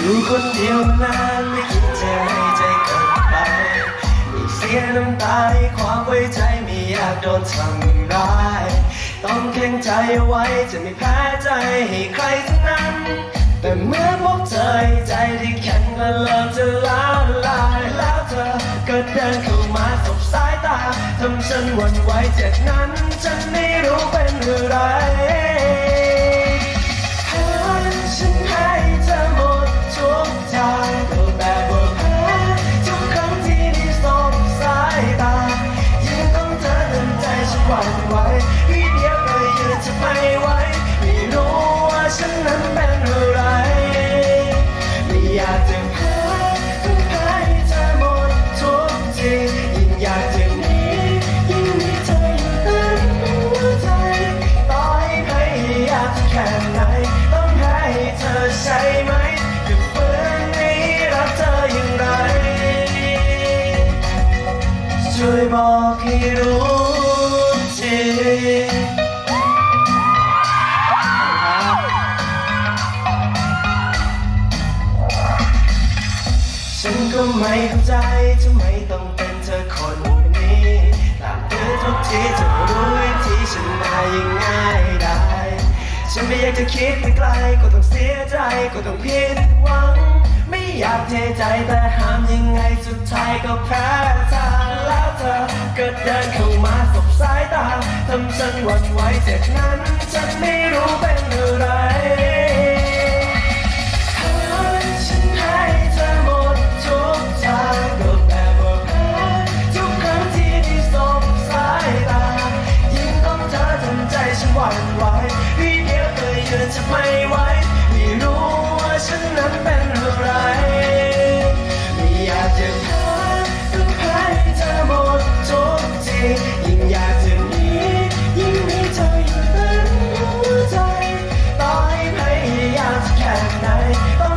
อยู่คนเดียวนานไม่คิดจะให้ใจเกิดไปม่เสียน้ำตาให้ความไว้ใจไม่อยากโดนทำร้าย ต้องแข็งใจเอาไว้จะไม่แพ้ใจให้ใครทั้งนั้น แต่เมื่อพบเธอให้ใจที่แข็งและเริ่มจะล้าลายแล้วเธอก็เดินเข้ามาสบสายตาทำฉันหวั่นไหวจากนั้นฉันไม่รู้เป็นอะไร บอกให้รู้ทีฉันก็ไม่เข้าใจทำไมต้องเป็นเธอคนนี้ตามเธอทุกทีเธอรู้วิธีฉันได้ยังไงได้ ฉันไม่อยากจะคิดไปไกลก็ต้องเสียใจก็ต้องผิดหวัง ไม่อยากเทใจแต่ห้ามยังไงสุดท้ายก็แพ้ทางแล้ว ธอก็เดินเข้ามาสบสายตาทำฉันหวั่นไหวเจ็บนั้น จะแค่ไหนต้อง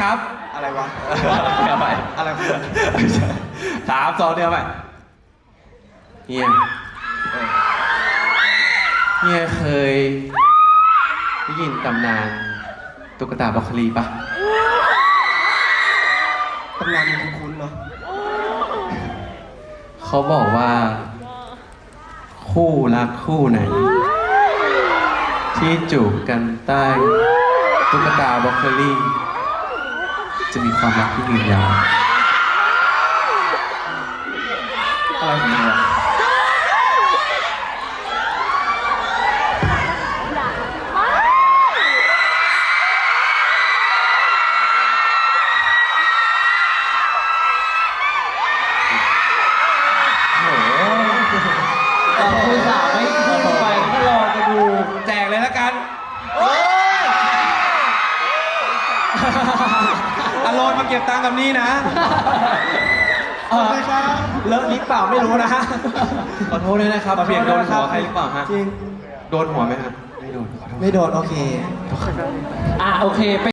ครับ อะไรวะเดี๋ยวไปอะไรวะ สามสองเดียวไปเฮียเฮียเคยได้ยินตำนานตุ๊กตาบล็อกโคลีปะตำนานมันคุ้นๆเนาะเขาบอกว่า คู่รักคู่ไหน ที่จูบกันใต้ตุ๊กตาบล็อกโคลี่ จะมีความรักที่ยืนยาวอะไรของมึงวะคุณสาวไม่พูดไปก็รอจะดู แจกเลยละกัน อารมณ์มาเก็บตังค์กับนี่นะเออเลอะลิปเปล่าไม่รู้นะขอโทษด้วยนะครับขอโทษเพียงโดนด้วยนะครัหับวใครหรือเปล่าฮะจริงโดนหัวไหมครับไม่โดนขอโทษไม่โดนโอเค อะโอเค